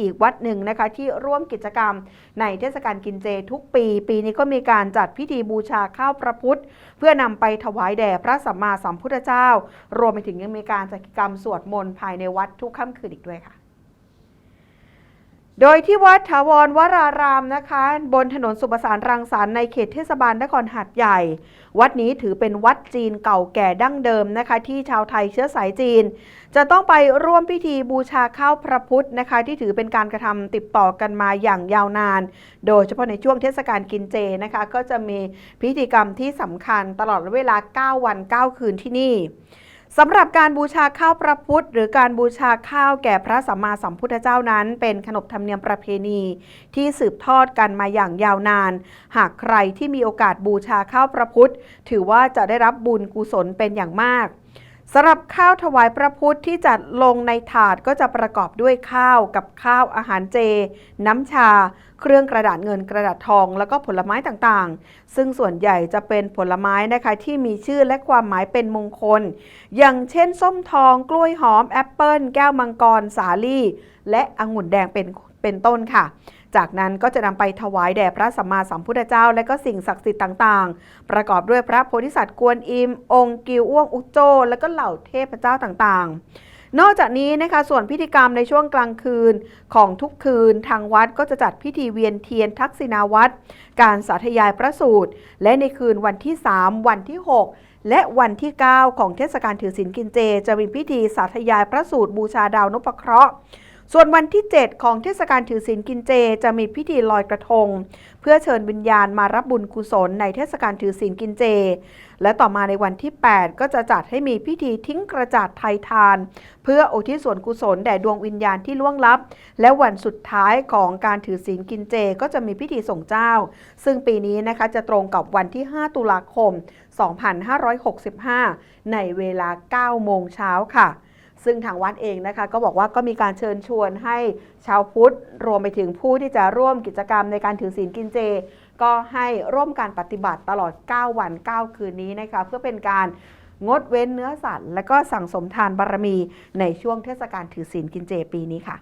อีกวัดหนึ่งนะคะที่ร่วมกิจกรรมในเทศกาลกินเจทุกปี ปีนี้ก็มีการจัดพิธีบูชาข้าวพระพุทธ เพื่อนำไปถวายแด่พระสัมมาสัมพุทธเจ้า รวมไปถึงยังมีการจัดกิจกรรมสวดมนต์ภายในวัดทุกค่ำคืนอีกด้วยค่ะ โดยที่วัดถาวรวรารามนะคะ บนถนนสุประสานรังสรรค์ในเขตเทศบาลนครหาดใหญ่ วัดนี้ถือเป็นวัดจีนเก่าแก่ดั้งเดิมนะคะ ที่ชาวไทยเชื้อสายจีน จะต้องไปร่วมพิธีบูชาข้าวพระพุทธนะคะ ที่ถือเป็นการกระทำติดต่อกันมาอย่างยาวนาน โดยเฉพาะในช่วงเทศกาลกินเจนะคะ ก็จะมีพิธีกรรมที่สำคัญตลอดเวลา 9 วัน 9 คืนที่นี่ สำหรับการบูชาข้าวพระพุทธ หรือการบูชาข้าวแก่พระสัมมาสัมพุทธเจ้านั้น เป็นขนบธรรมเนียมประเพณี ที่สืบทอดกันมาอย่างยาวนาน หากใครที่มีโอกาสบูชาข้าวพระพุทธ ถือว่าจะได้รับบุญกุศลเป็นอย่างมาก สำหรับข้าวถวายพระพุทธที่จัดลงในถาดก็จะประกอบด้วยข้าวกับข้าวอาหารเจ น้ำชา เครื่องกระดาษเงินกระดาษทอง แล้วก็ผลไม้ต่างๆ ซึ่งส่วนใหญ่จะเป็นผลไม้นะคะที่มีชื่อและความหมายเป็นมงคล อย่างเช่น ส้มทอง กล้วยหอม แอปเปิลแก้วมังกร สาลี่ และองุ่นแดงเป็นเป็นต้นค่ะ จากนั้นก็จะนำไปถวายแด่พระสัมมาสัมพุทธเจ้า และก็สิ่งศักดิ์สิทธิ์ต่างๆ ประกอบด้วยพระโพธิสัตว์กวนอิม องค์กิวอ้วงอุจโจ และก็เหล่าเทพเจ้าต่างๆนอกจากนี้นะคะส่วนพิธีกรรมในช่วงกลางคืนของทุกคืน ทางวัดก็จะจัดพิธีเวียนเทียนทักษิณาวัดการสาธยายพระสูตร และในคืนวันที่ 3 วันที่ 6 และวันที่ 9 ของเทศกาลถือศีลกินเจ จะมีพิธีสาธยายพระสูตรบูชาดาวนพเคราะห์ ส่วนวันที่ 7 ของเทศกาลถือศีลกินเจ จะมีพิธีลอยกระทง เพื่อเชิญวิญญาณมารับบุญกุศลในเทศกาลถือศีลกินเจ และต่อมาในวันที่ 8 ก็จะจัดให้มีพิธีทิ้งกระจาดไทยทาน เพื่ออุทิศส่วนกุศลแด่ดวงวิญญาณที่ล่วงลับ และวันสุดท้ายของการถือศีลกินเจ ก็จะมีพิธีส่งเจ้า ซึ่งปีนี้นะคะจะตรงกับวันที่ 5 ตุลาคม 2565 ในเวลา 9 โมงเช้าค่ะ ซึ่งทางวัดเองนะคะก็บอกว่าก็มีการเชิญชวนให้ชาวพุทธรวมไปถึงผู้ที่จะร่วมกิจกรรมในการถือศีลกินเจ ก็ให้ร่วมการปฏิบัติตลอด 9 วัน 9 คืนนี้นะคะเพื่อเป็นการงดเว้นเนื้อสัตว์ และก็สั่งสมทานบารมีในช่วงเทศกาลถือศีลกินเจปีนี้ค่ะ